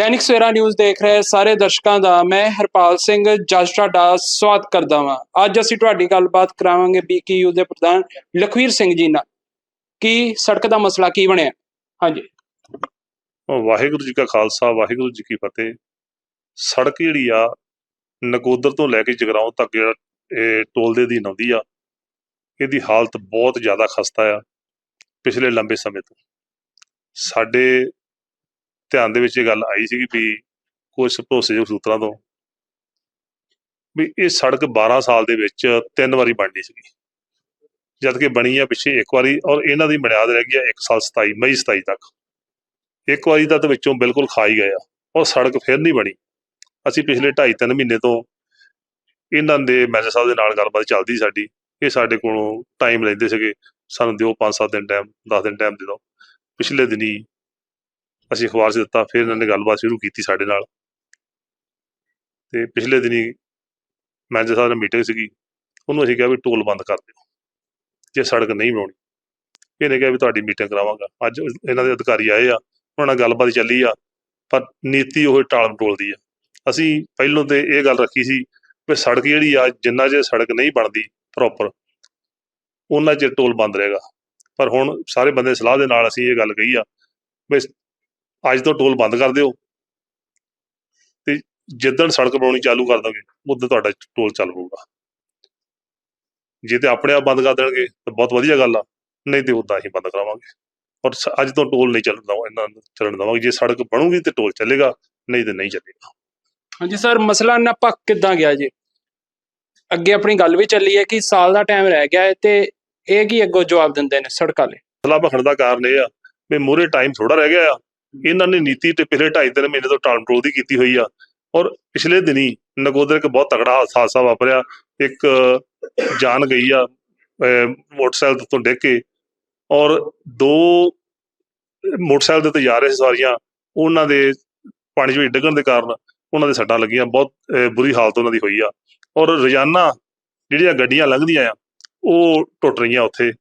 Dainik Savera news ਦੇਖ ਰਹੇ ਸਾਰੇ ਦਰਸ਼ਕਾਂ ਦਾ ਮੈਂ ਹਰਪਾਲ ਸਿੰਘ, ਜੱਜ ਤੁਹਾਡਾ ਸਵਾਗਤ ਕਰਦਾ ਹਾਂ ਅੱਜ ਅਸੀਂ ਤੁਹਾਡੀ ਗੱਲਬਾਤ ਕਰਾਵਾਂਗੇ ਬੀਕੇਯੂ ਦੇ ਪ੍ਰਧਾਨ ਲਖਵੀਰ ਸਿੰਘ ਜੀ ਨਾਲ। ਕੀ ਸੜਕ ਦਾ ਮਸਲਾ ਕੀ ਬਣਿਆ? ਹਾਂਜੀ। ਵਾਹਿਗੁਰੂ ਜੀ ਕਾ ਖਾਲਸਾ, ਵਾਹਿਗੁਰੂ ਜੀ ਕੀ ਫਤਿਹ। ਸੜਕ ਜਿਹੜੀ ਆ, ਨਕੋਦਰ ਤੋਂ ਲੈ ਕੇ ਜਗਰਾਉਂ ਤੱਕ ਜਿਹੜਾ ਇਹ ਟੋਲ ਦੇ ਅਧੀਨ ਆਉਂਦੀ ਆ, ਇਹਦੀ ਹਾਲਤ ਬਹੁਤ ਜ਼ਿਆਦਾ ਖਸਤਾ ਆ ਪਿਛਲੇ ਲੰਬੇ ਸਮੇਂ ਤੋਂ। ਸਾਡੇ ਧਿਆਨ ਦੇ ਵਿੱਚ ਇਹ ਗੱਲ ਆਈ ਸੀਗੀ ਵੀ ਕੁਝ ਭਰੋਸੇਯੋਗ ਸੂਤਰਾਂ ਤੋਂ ਵੀ ਇਹ ਸੜਕ 12 ਸਾਲ ਦੇ ਵਿੱਚ ਤਿੰਨ ਵਾਰੀ ਬਣਦੀ ਸੀਗੀ। ਜਦ ਕਿ ਬਣੀ ਆ ਪਿੱਛੇ ਇੱਕ ਵਾਰੀ ਔਰ ਇਹਨਾਂ ਦੀ ਬੁਨਿਆਦ ਰਹਿ ਗਈ ਆ 1 ਸਾਲ 27 ਮਈ 27 ਤੱਕ। ਇੱਕ ਵਾਰੀ ਤਾਂ ਵਿੱਚੋਂ ਬਿਲਕੁਲ ਖਾਈ ਗਏ ਆ ਔਰ ਸੜਕ ਫਿਰ ਨਹੀਂ ਬਣੀ। ਅਸੀਂ ਪਿਛਲੇ 2.5 3 ਮਹੀਨੇ ਤੋਂ ਇਹਨਾਂ ਦੇ ਮੈਨੇਜਰ ਸਾਹਿਬ ਦੇ ਨਾਲ ਗੱਲਬਾਤ ਚੱਲਦੀ ਸਾਡੀ। ਇਹ ਸਾਡੇ ਕੋਲੋਂ ਟਾਈਮ ਲੈਂਦੇ ਸੀਗੇ। ਸਾਨੂੰ ਦਿਓ 5-7 ਦਿਨ ਟਾਈਮ 10 ਦਿਨ ਟਾਈਮ ਦੇ ਦਿਓ। ਪਿਛਲੇ ਦਿਨੀ ਅਸੀਂ ਅਖਬਾਰ 'ਚ ਦਿੱਤਾ, ਫਿਰ ਇਹਨਾਂ ਨੇ ਗੱਲਬਾਤ ਸ਼ੁਰੂ ਕੀਤੀ ਸਾਡੇ ਨਾਲ। ਤੇ ਪਿਛਲੇ ਦਿਨੀ ਮੈਨੇਜਰ ਸਾਹਿਬ ਨਾਲ ਮੀਟਿੰਗ ਸੀਗੀ, ਉਹਨੂੰ ਅਸੀਂ ਕਿਹਾ ਵੀ ਟੋਲ ਬੰਦ ਕਰ ਦਿਓ, ਜੇ ਸੜਕ ਨਹੀਂ ਬਣਾਉਣੀ। ਇਹਨੇ ਕਿਹਾ ਵੀ ਤੁਹਾਡੀ ਮੀਟਿੰਗ ਕਰਾਵਾਂਗਾ। ਅੱਜ ਇਹਨਾਂ ਦੇ ਅਧਿਕਾਰੀ ਆਏ ਆ, ਉਹਨਾਂ ਨਾਲ ਗੱਲਬਾਤ ਚੱਲੀ ਆ, ਪਰ ਨੀਤੀ ਉਹ ਟਾਲ ਮਟੋਲਦੀ ਆ। ਅਸੀਂ ਪਹਿਲੋਂ ਤੇ ਇਹ ਗੱਲ ਰੱਖੀ ਸੀ ਵੀ ਸੜਕ ਜਿਹੜੀ ਆ, ਜਿੰਨਾ ਜੇ ਸੜਕ ਨਹੀਂ ਬਣਦੀ ਪ੍ਰੋਪਰ ਉਹਨਾਂ ਚਿਰ ਟੋਲ ਬੰਦ ਰਹੇਗਾ। ਪਰ ਹੁਣ ਸਾਰੇ ਬੰਦੇ ਸਲਾਹ ਦੇ ਨਾਲ ਅਸੀਂ ਇਹ ਗੱਲ ਕਹੀ ਆ, ਵੀ ਅੱਜ ਤੋਂ ਟੋਲ ਬੰਦ ਕਰ ਦਿਓ। ਤੇ ਜਿੱਦਣ ਸੜਕ ਬਣਾਉਣੀ ਚਾਲੂ ਕਰ ਦੋਗੇ ਉਦੋਂ ਤੁਹਾਡਾ ਟੋਲ ਚੱਲ ਪਊਗਾ। ਜੇ ਤੇ ਆਪਣੇ ਆਪ ਬੰਦ ਕਰ ਦੇਣਗੇ ਤਾਂ ਬਹੁਤ ਵਧੀਆ ਗੱਲ ਆ। ਨਹੀਂ ਤੇ ਉਦਾਂ ਹੀ ਬੰਦ ਕਰਾਵਾਂਗੇ। ਔਰ ਅੱਜ ਤੋਂ ਟੋਲ ਨਹੀਂ ਚੱਲਣ ਦਵਾਂ ਇਹਨਾਂ ਨੂੰ ਚੱਲਣ ਦਵਾਂਗੇ। ਜੇ ਸੜਕ ਬਣੂਗੀ ਤੇ ਟੋਲ ਚੱਲੇਗਾ ਨਹੀਂ ਤੇ ਨਹੀਂ ਚੱਲੇਗਾ। ਹਾਂਜੀ ਸਰ ਮਸਲਾ ਨਾ ਪੱਕ ਕਿੱਦਾਂ ਗਿਆ ਜੀ? ਅੱਗੇ ਆਪਣੀ ਗੱਲ ਵੀ ਚੱਲੀ ਹੈ ਕਿ ਸਾਲ ਦਾ ਟਾਈਮ ਰਹਿ ਗਿਆ ਹੈ ਤੇ ਇਹ ਕੀ ਅੱਗੋਂ ਜਵਾਬ ਦਿੰਦੇ ਨੇ ਸੜਕਾਂ ਲਈ ਮਸਲਾ ਭਖਣ ਦਾ ਕਾਰਨ ਇਹ ਆ ਵੀ ਮੂਰੇ ਟਾਈਮ ਥੋੜਾ ਰਹਿ ਗਿਆ ਆ। ਇਹਨਾਂ ਨੇ ਨੀਤੀ ਤੇ ਪਿਛਲੇ 2.5 ਤਿੰਨ ਮਹੀਨੇ ਤੋਂ ਟਾਲ ਟੋਲ ਦੀ ਕੀਤੀ ਹੋਈ ਆ। ਔਰ ਪਿਛਲੇ ਦਿਨੀ ਨਗੋਦਰ ਇੱਕ ਬਹੁਤ ਤਕੜਾ ਹਾਦਸਾ- ਵਾਪਰਿਆ। ਇੱਕ ਜਾਨ ਗਈ ਆ ਮੋਟਰਸਾਈਕਲ ਤੋਂ ਡਿੱਗ ਕੇ। ਔਰ ਦੋ ਮੋਟਰਸਾਈਕਲ ਦੇ ਉੱਤੇ ਜਾ ਰਹੇ ਸੀ ਸਵਾਰੀਆਂ, ਉਹਨਾਂ ਦੇ ਪਾਣੀ 'ਚ ਵਿੱਚ ਡਿੱਗਣ ਦੇ ਕਾਰਨ ਉਹਨਾਂ ਦੇ ਸੱਟਾਂ ਲੱਗੀਆਂ। ਬਹੁਤ ਬੁਰੀ ਹਾਲਤ ਉਹਨਾਂ ਦੀ ਹੋਈ ਆ। ਔਰ ਰੋਜ਼ਾਨਾ ਜਿਹੜੀਆਂ ਗੱਡੀਆਂ ਲੰਘਦੀਆਂ ਆ, ਉਹ ਟੁੱਟ ਰਹੀਆਂ ਉੱਥੇ।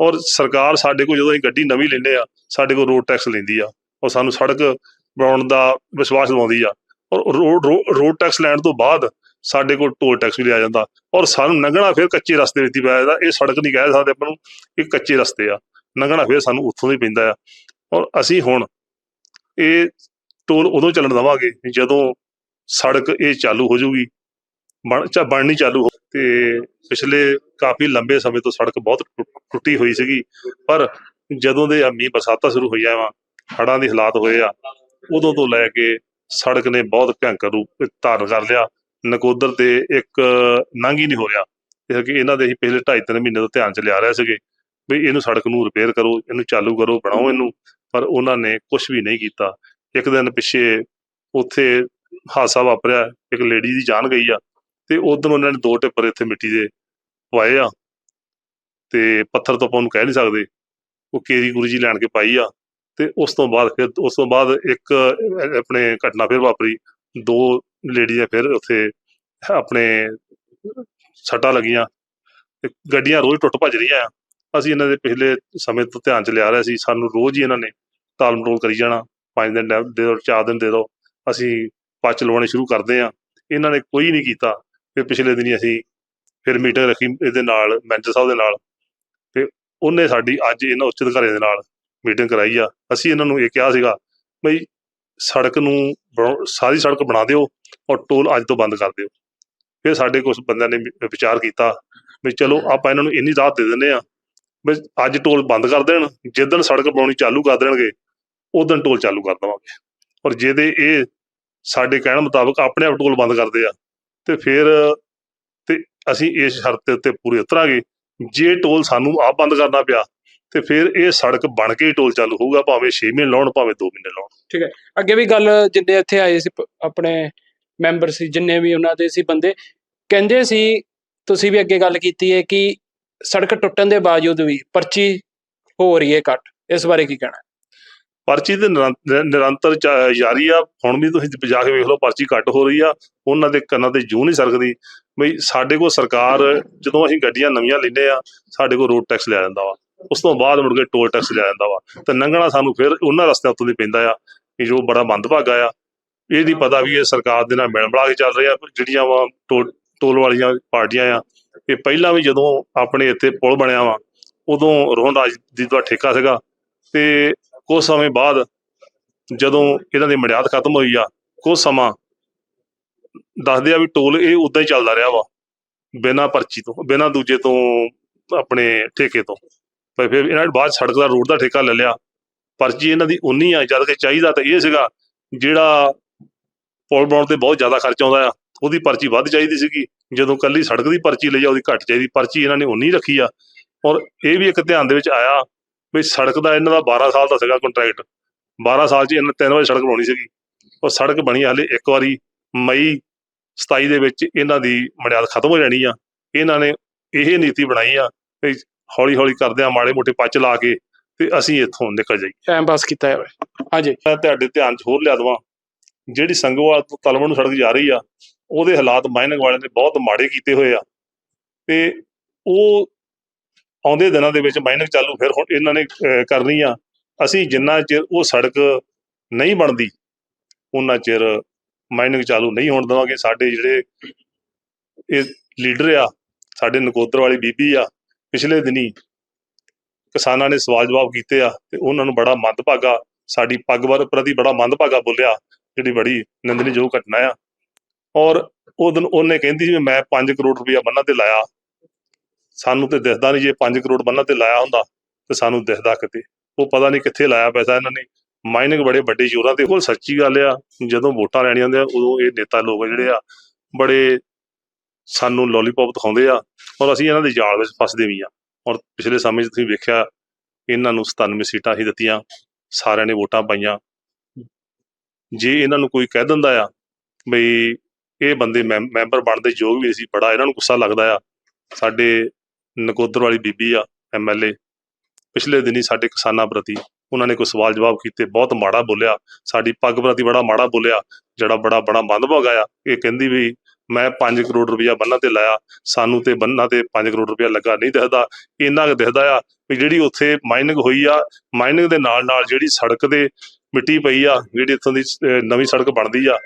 ਔਰ ਸਰਕਾਰ ਸਾਡੇ ਕੋਲ ਜਦੋਂ ਅਸੀਂ ਗੱਡੀ ਨਵੀਂ ਲੈਂਦੇ ਆ, ਸਾਡੇ ਕੋਲ ਰੋਡ ਟੈਕਸ ਲੈਂਦੀ ਆ। ਔਰ ਸਾਨੂੰ ਸੜਕ ਬਣਾਉਣ ਦਾ ਵਿਸ਼ਵਾਸ ਦਿਵਾਉਂਦੀ ਆ। ਔਰ ਰੋਡ ਰੋਡ ਟੈਕਸ ਲੈਣ ਤੋਂ ਬਾਅਦ ਸਾਡੇ ਕੋਲ ਟੋਲ ਟੈਕਸ ਵੀ ਲਿਆ ਜਾਂਦਾ। ਔਰ ਸਾਨੂੰ ਲੰਘਣਾ ਫਿਰ ਕੱਚੇ ਰਸਤੇ ਵਿੱਚ ਹੀ ਪੈ ਜਾਂਦਾ। ਇਹ ਸੜਕ ਨਹੀਂ ਕਹਿ ਸਕਦੇ ਆਪਾਂ ਨੂੰ ਇਹ ਕੱਚੇ ਰਸਤੇ ਆ। ਲੰਘਣਾ ਫਿਰ ਸਾਨੂੰ ਉੱਥੋਂ ਦੀ ਪੈਂਦਾ ਆ। ਔਰ ਅਸੀਂ ਹੁਣ ਇਹ ਟੋਲ ਉਦੋਂ ਚੱਲਣ ਦਵਾਂਗੇ ਜਦੋਂ ਸੜਕ ਇਹ ਚਾਲੂ ਹੋ ਜਾਊਗੀ। ਬਣ ਚਾ ਬਣਨੀ ਚਾਲੂ ਹੋ, ਤੇ ਪਿਛਲੇ ਕਾਫੀ ਲੰਬੇ ਸਮੇਂ ਤੋਂ ਸੜਕ ਬਹੁਤ ਟੁੱਟ- ਟੁੱਟੀ ਹੋਈ ਸੀਗੀ। ਪਰ ਜਦੋਂ ਦੇ ਮੀਂਹ ਬਰਸਾਤਾਂ ਸ਼ੁਰੂ ਹੋਈਆਂ ਵਾ ਹੜਾਂ ਦੇ ਹਾਲਾਤ ਹੋਏ ਆ, ਉਦੋਂ ਤੋਂ ਲੈ ਕੇ ਸੜਕ ਨੇ ਬਹੁਤ ਭਿਆਨਕ ਰੂਪ ਧਾਰਨ ਕਰ ਲਿਆ। ਨਕੋਦਰ ਤੇ ਇੱਕ ਨੰਗ ਨਹੀਂ ਹੋ ਰਿਹਾ ਇਹ ਕਿ ਇਹਨਾਂ ਦੇ ਅਸੀਂ ਪਿਛਲੇ 2.5 ਮਹੀਨੇ ਤੋਂ ਧਿਆਨ ਚ ਲਿਆ ਰਹੇ ਸੀਗੇ ਵੀ ਇਹਨੂੰ ਸੜਕ ਨੂੰ ਰਿਪੇਅਰ ਕਰੋ, ਇਹਨੂੰ ਚਾਲੂ ਕਰੋ, ਬਣਾਓ ਇਹਨੂੰ, ਪਰ ਉਹਨਾਂ ਨੇ ਕੁਝ ਵੀ ਨਹੀਂ ਕੀਤਾ। ਇੱਕ ਦਿਨ ਪਿੱਛੇ ਉੱਥੇ ਹਾਦਸਾ ਵਾਪਰਿਆ, ਇੱਕ ਲੇਡੀ ਦੀ ਜਾਨ ਗਈ ਆ ਤੇ ਉਦੋਂ ਉਹਨਾਂ ਨੇ ਦੋ ਟਿੱਪਰ ਇੱਥੇ ਮਿੱਟੀ ਦੇ ਪਵਾਏ ਆ ਤੇ ਪੱਥਰ ਤੋਂ ਆਪਾਂ ਉਹਨੂੰ ਕਹਿ ਨਹੀਂ ਸਕਦੇ। ਉਹ ਕੇਰੀ ਗੁਰੂ ਜੀ ਲੈਣ ਕੇ ਪਾਈ ਆ। ਤੇ ਉਸ ਤੋਂ ਬਾਅਦ ਫਿਰ, ਉਸ ਤੋਂ ਬਾਅਦ ਇੱਕ ਆਪਣੇ ਘਟਨਾ ਫਿਰ ਵਾਪਰੀ। ਦੋ ਲੇਡੀਆਂ ਫਿਰ ਉੱਥੇ ਆਪਣੇ ਸੱਟਾਂ ਲੱਗੀਆਂ। ਤੇ ਗੱਡੀਆਂ ਰੋਜ਼ ਟੁੱਟ ਭੱਜ ਰਹੀਆਂ ਆ। ਅਸੀਂ ਇਹਨਾਂ ਦੇ ਪਿਛਲੇ ਸਮੇਂ ਤੋਂ ਧਿਆਨ ਚ ਲਿਆ ਰਿਹਾ ਸੀ। ਸਾਨੂੰ ਰੋਜ਼ ਹੀ ਇਹਨਾਂ ਨੇ ਤਾਲ ਮਟੋਲ ਕਰੀ ਜਾਣਾ। ਪੰਜ ਦਿਨ ਦੇ ਦਿਓ ਚਾਰ ਦਿਨ ਦੇ ਦਿਓ ਅਸੀਂ ਪੱਚ ਲਵਾਉਣੇ ਸ਼ੁਰੂ ਕਰਦੇ ਆ ਇਹਨਾਂ ਨੇ ਕੋਈ ਨਹੀਂ ਕੀਤਾ। ਫਿਰ ਪਿਛਲੇ ਦਿਨੀ ਅਸੀਂ ਫਿਰ ਮੀਟਿੰਗ ਰੱਖੀ ਇਹਦੇ ਨਾਲ, ਮੈਨੇਜਰ ਸਾਹਿਬ ਦੇ ਨਾਲ। ਤੇ ਉਹਨੇ ਸਾਡੀ ਅੱਜ ਇਹਨਾਂ ਉੱਚ ਅਧਿਕਾਰੀਆਂ ਦੇ ਨਾਲ ਮੀਟਿੰਗ ਕਰਾਈ ਆ। ਅਸੀਂ ਇਹਨਾਂ ਨੂੰ ਇਹ ਕਿਹਾ ਸੀਗਾ, ਬਈ ਸੜਕ ਨੂੰ ਬਣਾਓ- ਸਾਰੀ ਸੜਕ ਬਣਾ ਦਿਓ ਔਰ ਟੋਲ ਅੱਜ ਤੋਂ ਬੰਦ ਕਰ ਦਿਓ। ਫਿਰ ਸਾਡੇ ਕੁਝ ਬੰਦਿਆਂ ਨੇ ਵਿਚਾਰ ਕੀਤਾ ਵੀ ਚਲੋ ਆਪਾਂ ਇਹਨਾਂ ਨੂੰ ਇੰਨੀ ਰਾਹਤ ਦੇ ਦਿੰਦੇ ਆ ਵੀ ਅੱਜ ਟੋਲ ਬੰਦ ਕਰ ਦੇਣ, ਜਿੱਦਣ ਸੜਕ ਬਣਾਉਣੀ ਚਾਲੂ ਕਰ ਦੇਣਗੇ ਉਦੋਂ ਟੋਲ ਚਾਲੂ ਕਰ ਦੇਵਾਂਗੇ। ਔਰ ਜਿਹਦੇ ਇਹ ਸਾਡੇ ਕਹਿਣ ਮੁਤਾਬਕ ਆਪਣੇ ਆਪ ਟੋਲ ਬੰਦ ਕਰਦੇ ਆ, ਤੇ ਫਿਰ ਤੇ ਅਸੀਂ ਇਸ ਸ਼ਰਤ ਦੇ ਉੱਤੇ ਪੂਰੇ ਉਤਰਾਂਗੇ। ਜੇ ਟੋਲ ਸਾਨੂੰ ਆਪ ਬੰਦ ਕਰਨਾ ਪਿਆ ਤੇ ਫਿਰ ਇਹ ਸੜਕ ਬਣ ਕੇ ਹੀ ਟੋਲ ਚਾਲੂ ਹੋਊਗਾ ਭਾਵੇਂ 6 ਮਹੀਨੇ ਲਾਉਣ ਭਾਵੇਂ 2 ਮਹੀਨੇ ਲਾਉਣ। ਅੱਗੇ ਵੀ ਗੱਲ ਜਿੰਨੇ ਇੱਥੇ ਆਏ ਸੀ ਆਪਣੇ ਮੈਂਬਰ ਸੀ ਜਿੰਨੇ ਵੀ ਉਹਨਾਂ ਦੇ ਸੀ ਬੰਦੇ ਕਹਿੰਦੇ ਸੀ ਤੁਸੀਂ ਵੀ ਅੱਗੇ ਗੱਲ ਕੀਤੀ ਹੈ ਕਿ ਸੜਕ ਟੁੱਟਣ ਦੇ ਬਾਵਜੂਦ ਵੀ ਪਰਚੀ ਹੋ ਰਹੀ ਹੈ ਕੱਟ ਇਸ ਬਾਰੇ ਕੀ ਕਹਿਣਾ ਪਰਚੀ ਤੇ ਨਿਰੰ- ਨਿਰੰਤਰ ਜਾਰੀ ਆ। ਹੁਣ ਵੀ ਤੁਸੀਂ ਜਾ ਕੇ ਵੇਖ ਲਓ ਪਰਚੀ ਘੱਟ ਹੋ ਰਹੀ ਆ। ਉਹਨਾਂ ਦੇ ਕੰਨਾਂ ਤੇ ਜੂ ਨਹੀਂ ਸਰਕਦੀ। ਬਈ ਸਾਡੇ ਕੋਲ ਸਰਕਾਰ ਜਦੋਂ ਅਸੀਂ ਗੱਡੀਆਂ ਨਵੀਆਂ ਲੈਂਦੇ ਆ ਸਾਡੇ ਕੋਲ ਰੋਡ ਟੈਕਸ ਲਿਆ ਜਾਂਦਾ ਵਾ। ਉਸ ਤੋਂ ਬਾਅਦ ਮੁੜ ਕੇ ਟੋਲ ਟੈਕਸ ਲਿਆ ਜਾਂਦਾ ਵਾ। ਤੇ ਲੰਘਣਾ ਸਾਨੂੰ ਫਿਰ ਉਹਨਾਂ ਰਸਤਿਆਂ ਉੱਤੋਂ ਦੀ ਪੈਂਦਾ ਆ ਕਿ ਜੋ ਬੜਾ ਮੰਦਭਾਗਾ ਆ। ਇਹ ਨਹੀਂ ਪਤਾ ਵੀ ਇਹ ਸਰਕਾਰ ਦੇ ਨਾਲ ਮਿਲ ਮਿਲਾ ਕੇ ਚੱਲ ਰਿਹਾ ਜਿਹੜੀਆਂ ਵਾ ਟੋਲ ਵਾਲੀਆਂ ਪਾਰਟੀਆਂ ਆ, ਇਹ ਪਹਿਲਾਂ ਵੀ ਜਦੋਂ ਆਪਣੇ ਇੱਥੇ ਪੁਲ ਬਣਿਆ ਵਾ, ਉਦੋਂ ਰੋਹਨ ਰਾਜ ਦੀ ਦਾ ਠੇਕਾ ਸੀਗਾ ਤੇ ਕੁਝ ਸਮੇਂ ਬਾਅਦ ਜਦੋਂ ਇਹਨਾਂ ਦੀ ਮਰਿਆਦ ਖਤਮ ਹੋਈ ਆ ਕੁਝ ਸਮਾਂ ਦੱਸਦੇ ਆ ਵੀ ਟੋਲ ਇਹ ਉਦਾਂ ਹੀ ਚੱਲਦਾ ਰਿਹਾ ਵਾ, ਬਿਨਾਂ ਪਰਚੀ ਤੋਂ, ਬਿਨਾਂ ਦੂਜੇ ਤੋਂ, ਆਪਣੇ ਠੇਕੇ ਤੋਂ। ਪਰ ਫਿਰ ਇਹਨਾਂ ਨੇ ਬਾਅਦ ਸੜਕ ਦਾ ਰੋਡ ਦਾ ਠੇਕਾ ਲੈ ਲਿਆ। ਪਰਚੀ ਇਹਨਾਂ ਦੀ ਉਨੀ ਆ, ਜਦ ਕਿ ਚਾਹੀਦਾ ਤਾਂ ਇਹ ਸੀਗਾ, ਜਿਹੜਾ ਪੁਲ ਬਣਾਉਣ ਤੇ ਬਹੁਤ ਜ਼ਿਆਦਾ ਖਰਚ ਆਉਂਦਾ ਆ, ਉਹਦੀ ਪਰਚੀ ਵੱਧ ਚਾਹੀਦੀ ਸੀਗੀ। ਜਦੋਂ ਕੱਲੀ ਸੜਕ ਦੀ ਪਰਚੀ ਲਈ ਆ, ਉਹਦੀ ਘੱਟ ਚਾਹੀਦੀ। ਪਰਚੀ ਇਹਨਾਂ ਨੇ ਉਨੀ ਰੱਖੀ ਆ। ਔਰ ਇਹ ਵੀ ਇੱਕ ਧਿਆਨ ਦੇ ਵਿੱਚ ਆਇਆ ਵੀ ਸੜਕ ਦਾ ਇਹਨਾਂ ਦਾ 12 ਸਾਲ ਦਾ ਸੀਗਾ ਕੰਟਰੈਕਟ 12 ਸਾਲ 'ਚ ਇਹਨਾਂ ਤਿੰਨ ਵਾਰੀ ਸੜਕ ਬਣਾਉਣੀ ਸੀਗੀ। ਔਰ ਸੜਕ ਬਣੀ ਹਾਲੇ ਇੱਕ ਵਾਰੀ, ਮਈ 27 ਦੇ ਵਿੱਚ ਇਹਨਾਂ ਦੀ ਮੜਿਆਦ ਖਤਮ ਹੋ ਜਾਣੀ ਆ। ਇਹਨਾਂ ਨੇ ਇਹ ਨੀਤੀ ਬਣਾਈ ਆ ਵੀ ਹੌਲੀ ਹੌਲੀ ਕਰਦੇ ਆ ਮਾੜੇ ਮੋਟੇ ਪੱਚ ਲਾ ਕੇ ਤੇ ਅਸੀਂ ਇੱਥੋਂ ਨਿਕਲ ਜਾਈਏ। ਟਾਈਮ ਪਾਸ ਕੀਤਾ ਜਾਵੇ ਹਾਂਜੀ। ਮੈਂ ਤੁਹਾਡੇ ਧਿਆਨ 'ਚ ਹੋਰ ਲਿਆ ਦਵਾਂ। ਜਿਹੜੀ ਸੰਗੋਵਾਲ ਤੋਂ ਤਲਵਣ ਨੂੰ ਸੜਕ ਜਾ ਰਹੀ ਆ ਉਹਦੇ ਹਾਲਾਤ ਮਾਈਨਿੰਗ ਵਾਲਿਆਂ ਨੇ ਬਹੁਤ ਮਾੜੇ ਕੀਤੇ ਹੋਏ ਆ। ਤੇ ਉਹ ਆਉਂਦੇ ਦਿਨਾਂ ਦੇ ਵਿੱਚ ਮਾਈਨਿੰਗ ਚਾਲੂ ਫਿਰ ਹੁਣ ਇਹਨਾਂ ਨੇ ਕਰਨੀ ਆ। ਅਸੀਂ ਜਿੰਨਾ ਚਿਰ ਉਹ ਸੜਕ ਨਹੀਂ ਬਣਦੀ ਉਹਨਾਂ ਚਿਰ ਮਾਈਨਿੰਗ ਚਾਲੂ ਨਹੀਂ ਹੋਣ ਦੇਵਾਂਗੇ ਸਾਡੇ ਜਿਹੜੇ ਇਹ ਲੀਡਰ ਆ ਸਾਡੇ ਨਕੋਦਰ ਵਾਲੀ ਬੀਬੀ ਆ ਪਿਛਲੇ ਦਿਨੀ ਕਿਸਾਨਾਂ ਨੇ ਸਵਾਲ ਜਵਾਬ ਕੀਤੇ ਆ ਤੇ ਉਹਨਾਂ ਨੂੰ ਬੜਾ ਮੰਦਭਾਗਾ, ਸਾਡੀ ਪੱਗ ਪ੍ਰਤੀ ਬੜਾ ਮੰਦਭਾਗਾ ਬੋਲਿਆ, ਜਿਹੜੀ ਬੜੀ ਨਿੰਦਣਯੋਗ ਘਟਨਾ ਆ। ਔਰ ਉਹ ਦਿਨ ਉਹਨੇ ਕਹਿੰਦੀ ਸੀ, ਮੈਂ 5 ਕਰੋੜ ਰੁਪਇਆ ਬੰਨਾਂ ਤੇ ਲਾਇਆ। ਸਾਨੂੰ ਤੇ ਦਿਸਦਾ ਨਹੀਂ ਜੇ 5 ਕਰੋੜ ਬੰਨਾਂ ਤੇ ਲਾਇਆ ਹੁੰਦਾ, ਤੇ ਸਾਨੂੰ ਦਿਖਦਾ ਕਿਤੇ। ਉਹ ਪਤਾ ਨਹੀਂ ਕਿੱਥੇ ਲਾਇਆ ਪੈਸਾ ਇਹਨਾਂ ਨੇ। ਮਾਈਨਿੰਗ ਬੜੇ ਵੱਡੇ ਜ਼ੋਰਾਂ ਤੇ ਕੋਲ ਸੱਚੀ ਗੱਲ ਆ, ਜਦੋਂ ਵੋਟਾਂ ਲੈਣੀਆਂ ਹੁੰਦੀਆਂ, ਉਦੋਂ ਇਹ ਨੇਤਾ ਲੋਕ ਜਿਹੜੇ ਆ, ਬੜੇ ਸਾਨੂੰ ਲੋਲੀਪੌਪ ਦਿਖਾਉਂਦੇ ਆ, ਔਰ ਅਸੀਂ ਇਹਨਾਂ ਦੇ ਜਾਲ ਵਿੱਚ ਫਸਦੇ ਵੀ ਆ। ਔਰ ਪਿਛਲੇ ਸਮੇਂ 'ਚ ਤੁਸੀਂ ਵੇਖਿਆ, ਇਹਨਾਂ ਨੂੰ 97 ਸੀਟਾਂ ਹੀ ਦਿੱਤੀਆਂ, ਸਾਰਿਆਂ ਨੇ ਵੋਟਾਂ ਪਾਈਆਂ। ਜੇ ਇਹਨਾਂ ਨੂੰ ਕੋਈ ਕਹਿ ਦਿੰਦਾ ਆ ਬਈ ਇਹ ਬੰਦੇ ਮੈਂਬ- ਮੈਂਬਰ ਬਣਦੇ ਯੋਗ ਵੀ ਨਹੀਂ ਸੀ, ਬੜਾ ਇਹਨਾਂ ਨੂੰ ਗੁੱਸਾ ਲੱਗਦਾ ਆ। ਸਾਡੇ ਨਕੋਦਰ ਵਾਲੀ ਬੀਬੀ ਆ ਐਮਐਲਏ ਪਿਛਲੇ ਦਿਨੀ ਸਾਡੇ ਕਿਸਾਨਾਂ ਪ੍ਰਤੀ ਉਹਨਾਂ ਨੇ ਕੋਈ ਸਵਾਲ ਜਵਾਬ ਕੀਤੇ, ਬਹੁਤ ਮਾੜਾ ਬੋਲਿਆ। ਸਾਡੀ ਪੱਗ ਪ੍ਰਤੀ ਬੜਾ ਮਾੜਾ ਬੋਲਿਆ, ਜਿਹੜਾ ਬੜਾ ਬੜਾ ਮੰਦਭਾਗਾ ਆ। ਇਹ ਕਹਿੰਦੀ ਵੀ ਮੈਂ 5 ਕਰੋੜ ਰੁਪਇਆ ਬੰਨਾਂ ਤੇ ਲਾਇਆ। ਸਾਨੂੰ ਤੇ ਬੰਨਾਂ ਤੇ 5 ਕਰੋੜ ਰੁਪਇਆ ਲੱਗਾ ਨਹੀਂ ਦਿਖਦਾ। ਇੰਨਾ ਕੁ ਦਿਖਦਾ ਆ ਵੀ ਜਿਹੜੀ ਉੱਥੇ ਮਾਈਨਿੰਗ ਹੋਈ ਆ ਮਾਈਨਿੰਗ ਦੇ ਨਾਲ ਨਾਲ ਜਿਹੜੀ ਸੜਕ ਦੇ ਮਿੱਟੀ ਪਈ ਆ, ਜਿਹੜੀ ਇੱਥੋਂ ਦੀ ਨਵੀਂ ਸੜਕ ਬਣਦੀ ਆ,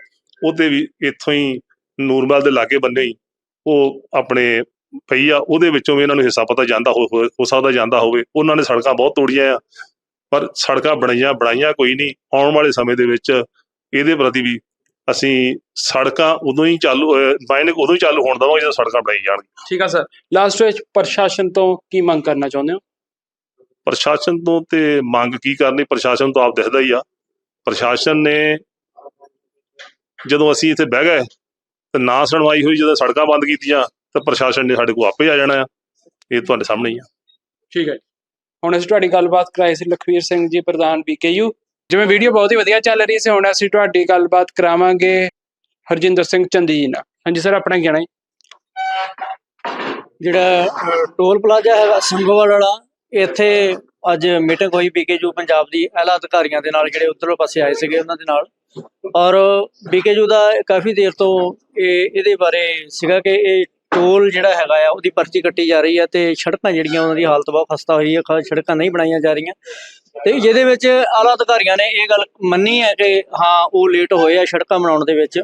ਉਹਦੇ ਵੀ ਇੱਥੋਂ ਹੀ ਨੂਰਮਹਿਲ ਦੇ ਲਾਗੇ ਬੰਨੇ ਹੀ ਉਹ ਆਪਣੇ ਪਈ ਆ। ਉਹਦੇ ਵਿੱਚੋਂ ਵੀ ਇਹਨਾਂ ਨੂੰ ਹਿੱਸਾ ਪਤਾ ਜਾਂਦਾ ਹੋ ਸਕਦਾ ਜਾਂਦਾ ਹੋਵੇ। ਉਹਨਾਂ ਨੇ ਸੜਕਾਂ ਬਹੁਤ ਤੋੜੀਆਂ ਆ। ਪਰ ਸੜਕਾਂ ਬਣਾਈਆਂ ਬਣਾਈਆਂ ਕੋਈ ਨਹੀਂ। ਆਉਣ ਵਾਲੇ ਸਮੇਂ ਦੇ ਵਿੱਚ ਇਹਦੇ ਪ੍ਰਤੀ ਵੀ ਅਸੀਂ ਸੜਕਾਂ ਉਦੋਂ ਹੀ ਚਾਲੂ ਮਾਈਨਿੰਗ ਉਦੋਂ ਹੀ ਚਾਲੂ ਹੋਣ ਦੇਵਾਂਗੇ ਜਦੋਂ ਸੜਕਾਂ ਬਣਾਈ ਜਾਣਗੀਆਂ। ਠੀਕ ਆ ਸਰ। ਲਾਸਟ ਵਿੱਚ ਪ੍ਰਸ਼ਾਸਨ ਤੋਂ ਕੀ ਮੰਗ ਕਰਨਾ ਚਾਹੁੰਦੇ ਹੋ? ਪ੍ਰਸ਼ਾਸਨ ਤੋਂ ਤੇ ਮੰਗ ਕੀ ਕਰਨੀ? ਪ੍ਰਸ਼ਾਸਨ ਤੋਂ ਆਪ ਦਿਖਦਾ ਹੀ ਆ। ਪ੍ਰਸ਼ਾਸਨ ਨੇ ਜਦੋਂ ਅਸੀਂ ਇੱਥੇ ਬਹਿ ਗਏ ਤੇ ਨਾ ਸੁਣਵਾਈ ਹੋਈ ਜਦੋਂ ਸੜਕਾਂ ਬੰਦ ਕੀਤੀਆਂ ਤਾਂ ਪ੍ਰਸ਼ਾਸਨ ਨੇ ਸਾਡੇ ਕੋਲ ਆਪੇ ਆ ਜਾਣਾ ਆ। ਇਹ ਤੁਹਾਡੇ ਸਾਹਮਣੇ ਹੀ ਆ। ਠੀਕ ਹੈ। ਹੁਣ ਅਸੀਂ ਤੁਹਾਡੀ ਗੱਲਬਾਤ ਕਰਾਈ ਸੀ ਲਖਵੀਰ ਸਿੰਘ ਜੀ ਪ੍ਰਧਾਨ ਬੀਕੇਯੂ ਜਿਵੇਂ ਵੀਡੀਓ ਬਹੁਤ ਹੀ ਵਧੀਆ ਚੱਲ ਰਹੀ ਸੀ, ਹੁਣ ਅਸੀਂ ਤੁਹਾਡੀ ਗੱਲਬਾਤ ਕਰਾਵਾਂਗੇ ਹਰਜਿੰਦਰ ਸਿੰਘ ਚੰਦੀ ਜੀ ਨਾਲ। ਹਾਂਜੀ ਸਰ ਆਪਣਾ ਕਹਿਣਾ ਹੈ ਜਿਹੜਾ ਟੋਲ ਪਲਾਜ਼ਾ ਹੈਗਾ ਸੰਗੋਵਾਲ ਵਾਲਾ, ਇੱਥੇ ਅੱਜ ਮੀਟਿੰਗ ਹੋਈ ਬੀਕੇਯੂ ਪੰਜਾਬ ਦੀ ਆਲਾ ਅਧਿਕਾਰੀਆਂ ਦੇ ਨਾਲ, ਜਿਹੜੇ ਉੱਧਰਲੇ ਪਾਸੇ ਆਏ ਸੀਗੇ ਉਹਨਾਂ ਦੇ ਨਾਲ। ਔਰ ਬੀਕੇਯੂ ਦਾ ਕਾਫੀ ਦੇਰ ਤੋਂ ਇਹ, ਇਹਦੇ ਬਾਰੇ ਸੀਗਾ ਕਿ ਇਹ ਟੋਲ ਜਿਹੜਾ ਹੈਗਾ ਆ, ਉਹਦੀ ਪਰਚੀ ਕੱਟੀ ਜਾ ਰਹੀ ਹੈ ਤੇ ਸੜਕਾਂ ਜਿਹੜੀਆਂ ਉਹਨਾਂ ਦੀ ਹਾਲਤ ਬਹੁਤ ਖਸਤਾ ਹੋਈ ਹੈ ਸੜਕਾਂ ਨਹੀਂ ਬਣਾਈਆਂ ਜਾ ਰਹੀਆਂ। ਤੇ ਜਿਹਦੇ ਵਿੱਚ ਆਲਾ ਅਧਿਕਾਰੀਆਂ ਨੇ ਇਹ ਗੱਲ ਮੰਨੀ ਹੈ ਕਿ ਹਾਂ, ਉਹ ਲੇਟ ਹੋਏ ਆ ਸੜਕਾਂ ਬਣਾਉਣ ਦੇ ਵਿੱਚ।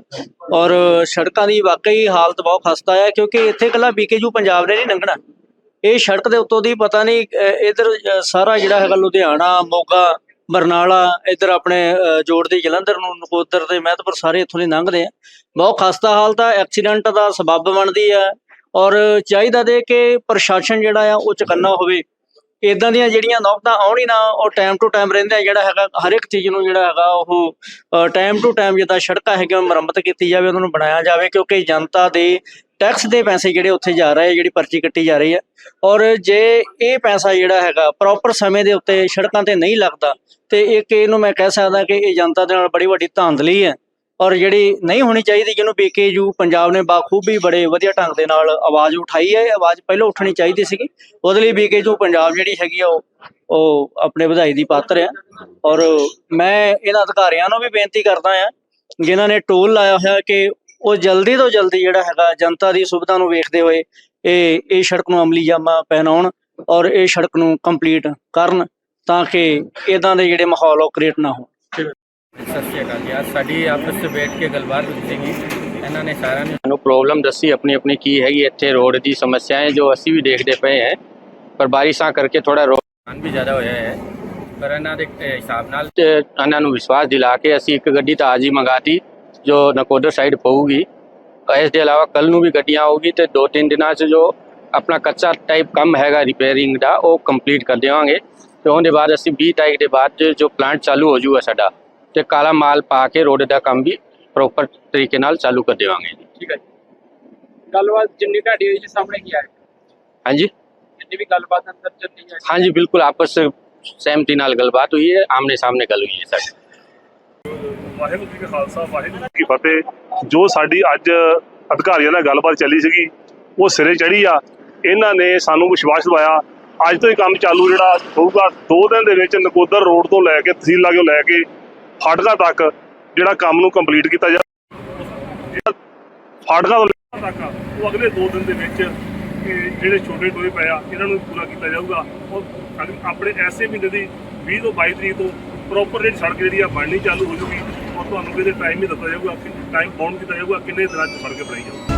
ਔਰ ਸੜਕਾਂ ਦੀ ਵਾਕਈ ਹਾਲਤ ਬਹੁਤ ਖਸਤਾ ਹੈ ਕਿਉਂਕਿ ਇੱਥੇ ਇਕੱਲਾ ਬੀਕੇਯੂ ਪੰਜਾਬ ਨੇ ਨਹੀਂ ਲੰਘਣਾ। ਇਹ ਸੜਕ ਦੇ ਉੱਤੋਂ ਦੀ ਪਤਾ ਨਹੀਂ ਇਧਰ ਸਾਰਾ ਜਿਹੜਾ ਹੈਗਾ ਲੁਧਿਆਣਾ, ਮੋਗਾ, ਬਰਨਾਲਾ, ਇਧਰ ਆਪਣੇ ਜੋੜਦੇ ਜਲੰਧਰ ਨੂੰ, ਨਕੋਦਰ ਤੇ ਮਹਿਤਪੁਰ ਸਾਰੇ ਇੱਥੋਂ ਦੇ ਲੰਘਦੇ ਆ। ਬਹੁਤ ਖਸਤਾ ਹਾਲਤ ਆ, ਐਕਸੀਡੈਂਟ ਦਾ ਸਬਬ ਬਣਦੀ ਆ। ਔਰ ਚਾਹੀਦਾ ਦੇ ਕਿ ਪ੍ਰਸ਼ਾਸਨ ਜਿਹੜਾ ਆ, ਉਹ ਚਕੰਨਾ ਹੋਵੇ। ਇਦਾਂ ਦੀਆਂ ਜਿਹੜੀਆਂ ਨੌਬਤਾਂ ਆਉਣ ਹੀ ਨਾ, ਉਹ ਟਾਈਮ ਟੂ ਟਾਈਮ ਰਹਿੰਦਾ ਜਿਹੜਾ ਹੈਗਾ, ਹਰ ਇੱਕ ਚੀਜ਼ ਨੂੰ ਜਿਹੜਾ ਹੈਗਾ, ਉਹ ਟਾਈਮ ਟੂ ਟਾਈਮ ਜਿੱਦਾਂ ਸੜਕਾਂ ਹੈਗੀਆਂ ਮੁਰੰਮਤ ਕੀਤੀ ਜਾਵੇ, ਉਹਨਾਂ ਨੂੰ ਬਣਾਇਆ ਜਾਵੇ, ਕਿਉਂਕਿ ਜਨਤਾ ਦੇ ਟੈਕਸ ਦੇ ਪੈਸੇ ਜਿਹੜੇ ਉੱਥੇ ਜਾ ਰਹੇ ਜਿਹੜੀ ਪਰਚੀ ਕੱਟੀ ਜਾ ਰਹੀ ਹੈ ਔਰ ਜੇ ਇਹ ਪੈਸਾ ਜਿਹੜਾ ਹੈਗਾ ਪ੍ਰੋਪਰ ਸਮੇਂ ਦੇ ਉੱਤੇ ਸੜਕਾਂ ਤੇ ਨਹੀਂ ਲੱਗਦਾ, ਤੇ ਇੱਕ ਇਹਨੂੰ ਮੈਂ ਕਹਿ ਸਕਦਾ ਕਿ ਇਹ ਜਨਤਾ ਦੇ ਨਾਲ ਬੜੀ ਵੱਡੀ ਧਾਂਦਲੀ ਹੈ। ਔਰ ਜਿਹੜੀ ਨਹੀਂ ਹੋਣੀ ਚਾਹੀਦੀ, ਜਿਹਨੂੰ ਬੀਕੇਯੂ ਪੰਜਾਬ ਨੇ ਬਾਖੂਬੀ ਬੜੇ ਵਧੀਆ ਢੰਗ ਦੇ ਨਾਲ ਆਵਾਜ਼ ਉਠਾਈ ਹੈ ਇਹ ਆਵਾਜ਼ ਪਹਿਲਾਂ ਉੱਠਣੀ ਚਾਹੀਦੀ ਸੀਗੀ। ਉਹਦੇ ਲਈ ਬੀਕੇਯੂ ਪੰਜਾਬ ਜਿਹੜੀ ਹੈਗੀ ਆ, ਉਹ ਉਹ ਆਪਣੇ ਵਧਾਈ ਦੀ ਪਾਤਰ ਆ ਔਰ ਮੈਂ ਇਹਨਾਂ ਅਧਿਕਾਰੀਆਂ ਨੂੰ ਵੀ ਬੇਨਤੀ ਕਰਦਾ ਆ ਜਿਨ੍ਹਾਂ ਨੇ ਟੋਲ ਲਾਇਆ ਹੋਇਆ ਕਿ ਉਹ ਜਲਦੀ ਤੋਂ ਜਲਦੀ ਜਿਹੜਾ ਹੈਗਾ, ਜਨਤਾ ਦੀ ਸੁਵਿਧਾ ਨੂੰ ਵੇਖਦੇ ਹੋਏ ਇਹ ਇਹ ਸੜਕ ਨੂੰ ਅਮਲੀ ਜਾਮਾ ਪਹਿਨਾਉਣ ਔਰ ਇਹ ਸੜਕ ਨੂੰ ਕੰਪਲੀਟ ਕਰਨ ਤਾਂ ਕਿ ਇਦਾਂ ਦੇ ਜਿਹੜੇ ਮਾਹੌਲ ਉਹ ਕ੍ਰੀਏਟ ਨਾ ਹੋਣ। ਸਤਿ ਸ਼੍ਰੀ ਅਕਾਲ ਜੀ। ਅੱਜ ਸਾਡੀ ਆਪਸ ਵਿੱਚ ਬੈਠ ਕੇ ਗੱਲਬਾਤ ਹੋਈ ਸੀਗੀ। ਇਹਨਾਂ ਨੇ ਸਾਰਿਆਂ ਨੇ ਸਾਨੂੰ ਪ੍ਰੋਬਲਮ ਦੱਸੀ ਆਪਣੀ ਆਪਣੀ ਕੀ ਹੈਗੀ ਇੱਥੇ ਰੋਡ ਦੀ ਸਮੱਸਿਆ ਹੈ ਜੋ ਅਸੀਂ ਵੀ ਦੇਖਦੇ ਪਏ ਹੈ। ਪਰ ਬਾਰਿਸ਼ਾਂ ਕਰਕੇ ਥੋੜਾ ਰੋਡ ਵੀ ਜ਼ਿਆਦਾ ਹੋਇਆ ਹੈ। ਪਰ ਇਹਨਾਂ ਦੇ ਹਿਸਾਬ ਨਾਲ ਇਹਨਾਂ ਨੂੰ ਵਿਸ਼ਵਾਸ ਦਿਲਾ ਕੇ ਅਸੀਂ ਇੱਕ ਗੱਡੀ ਤਾਂ ਅੱਜ ਹੀ ਮੰਗਾਤੀ ਜੋ ਨਕੋਦਰ ਸਾਈਡ ਪਊਗੀ। ਇਸ ਦੇ ਇਲਾਵਾ ਕੱਲ ਨੂੰ ਵੀ ਗੱਡੀਆਂ ਆਉਗੀ ਤੇ ਦੋ ਤਿੰਨ ਦਿਨਾਂ 'ਚ ਜੋ ਆਪਣਾ ਕੱਚਾ ਟਾਈਪ ਕੰਮ ਹੈਗਾ ਰਿਪੇਅਰਿੰਗ ਦਾ ਉਹ ਕੰਪਲੀਟ ਕਰ ਦੇਵਾਂਗੇ। ਤੇ ਉਹਦੇ ਬਾਅਦ ਅਸੀਂ 20 ਤਾਰੀਖ ਦੇ ਬਾਅਦ ਜੋ ਪਲਾਂਟ ਚਾਲੂ ਹੋ ਜਾਊਗਾ ਸਾਡਾ। ਤੇ ਕਾਲਾ ਮਾਲ ਪਾ ਕੇ ਰੋਡ ਦਾ ਕੰਮ ਵੀ ਪ੍ਰੋਪਰ ਤਰੀਕੇ ਨਾਲ ਚਾਲੂ ਕਰ ਦੇਵਾਂਗੇ ਜੀ। ਠੀਕ ਹੈ ਜੀ। ਗੱਲਬਾਤ ਜਿੰਨੀ ਤੁਹਾਡੀ ਹੋਈ ਜੀ ਸਾਹਮਣੇ ਕੀ ਆਇਆ ਹਾਂਜੀ? ਜਿੰਨੀ ਵੀ ਗੱਲਬਾਤ ਅੰਦਰ ਚੱਲੀ ਹੈ ਹਾਂਜੀ ਬਿਲਕੁਲ ਆਪਸ ਵਿੱਚ ਸਹਿਮਤੀ ਨਾਲ ਗੱਲਬਾਤ ਹੋਈ ਹੈ ਆਮਨੇ ਸਾਹਮਣੇ ਗੱਲ ਹੋਈ ਹੈ ਸਾਡੀ। ਵਾਹਿਗੁਰੂ ਜੀ ਕਾ ਖਾਲਸਾ ਵਾਹਿਗੁਰੂ ਜੀ ਕੀ ਫਤਿਹ। ਜੋ ਸਾਡੀ ਅੱਜ ਅਧਿਕਾਰੀਆਂ ਨਾਲ ਗੱਲਬਾਤ ਚੱਲੀ ਸੀਗੀ ਉਹ ਸਿਰੇ ਚੜੀ ਆ। ਇਹਨਾਂ ਨੇ ਸਾਨੂੰ ਵਿਸ਼ਵਾਸ ਦਿਵਾਇਆ ਅੱਜ ਤੋਂ ਹੀ ਕੰਮ ਚਾਲੂ ਜਿਹੜਾ ਹੋਊਗਾ ਦੋ ਦਿਨ ਦੇ ਵਿੱਚ ਨਕੋਦਰ ਰੋਡ ਤੋਂ ਲੈ ਕੇ ਤਹਿਸੀਲ ਲਾਗੇ ਲੈ ਕੇ ਫਾਟਕਾ ਤੱਕ ਜਿਹੜਾ ਕੰਮ ਨੂੰ ਕੰਪਲੀਟ ਕੀਤਾ ਜਾ ਫਾਟਕਾ ਤੋਂ ਤੱਕ ਆ, ਉਹ ਅਗਲੇ ਦੋ ਦਿਨ ਦੇ ਵਿੱਚ ਇਹ ਜਿਹੜੇ ਛੋਟੇ ਟੋਏ ਪਏ ਆ ਇਹਨਾਂ ਨੂੰ ਪੂਰਾ ਕੀਤਾ ਜਾਊਗਾ। ਔਰ ਆਪਣੇ ਐਸੇ ਮਹੀਨੇ ਦੀ 20 ਤੋਂ 22 ਤਰੀਕ ਤੋਂ ਪ੍ਰੋਪਰ ਜਿਹੜੀ ਸੜਕ ਜਿਹੜੀ ਆ ਬਣਨੀ ਚਾਲੂ ਹੋ ਜੂਗੀ ਔਰ ਤੁਹਾਨੂੰ ਕਿਤੇ ਟਾਈਮ ਹੀ ਦਿੱਤਾ ਜਾਊਗਾ ਕਿ ਟਾਈਮ ਬਾਉਂਡ ਕੀਤਾ ਜਾਊਗਾ ਕਿੰਨੇ ਦਿਨਾਂ 'ਚ ਸੜਕ ਬਣਾਈ ਜਾਊਗੀ।